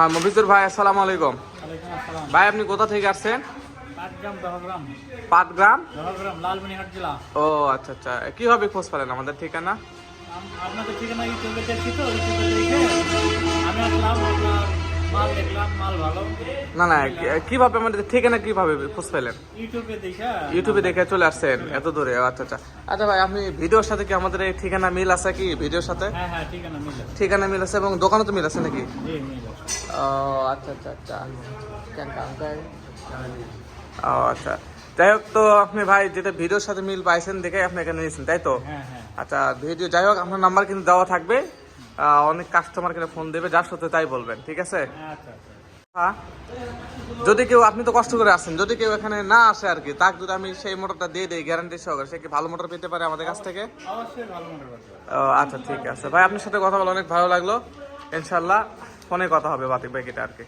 হ্যাঁ মফিজুর ভাই আসসালামু আলাইকুম। ভাই আপনি কোথা থেকে আসছেন? পাটগ্রাম ও আচ্ছা আচ্ছা। কীভাবে খোঁজ পেলেন আমাদের ঠিকানা? আপনাদের ঠিকানা না না কীভাবে আমাদের ঠিকানা কীভাবে খোঁজ পেলেন? ইউটিউবে দেখে। চলে আসছেন এত দূরে আচ্ছা আচ্ছা। আচ্ছা ভাই আপনি ভিডিওর সাথে কি আমাদের এই ঠিকানা মিল আছে কি ভিডিওর সাথে? হ্যাঁ হ্যাঁ ঠিকানা মিল আছে। এবং দোকানে তো মিল আছে নাকি? ও আচ্ছা আচ্ছা আচ্ছা? ও আচ্ছা। যাই হোক তো আপনি ভাই যেটা ভিডিওর সাথে মিল পাইছেন দেখে আপনি এখানে নিয়েছেন তাই তো? হ্যাঁ আচ্ছা ভিডিও যাই হোক আপনার নাম্বার কিন্তু দেওয়া থাকবে। অনেক কাস্টমার কিন্তু ফোন দেবে যার সাথে তাই বলবেন ঠিক আছে? আচ্ছা আচ্ছা। যদি কেউ আপনি তো কষ্ট করে আসেন যদি কেউ এখানে না আসে আর কি তাকে যদি আমি সেই মোটরটা দিয়ে দিই গ্যারান্টি সহকারে সে কি ভালো মোটর পেতে পারে আমাদের কাছ থেকে? ও, আচ্ছা ঠিক আছে। ভাই আপনার সাথে কথা বলে অনেক ভালো লাগল। ইনশাল্লাহ ফোনে কথা হবে বাতিক ভাই এটা আর কি।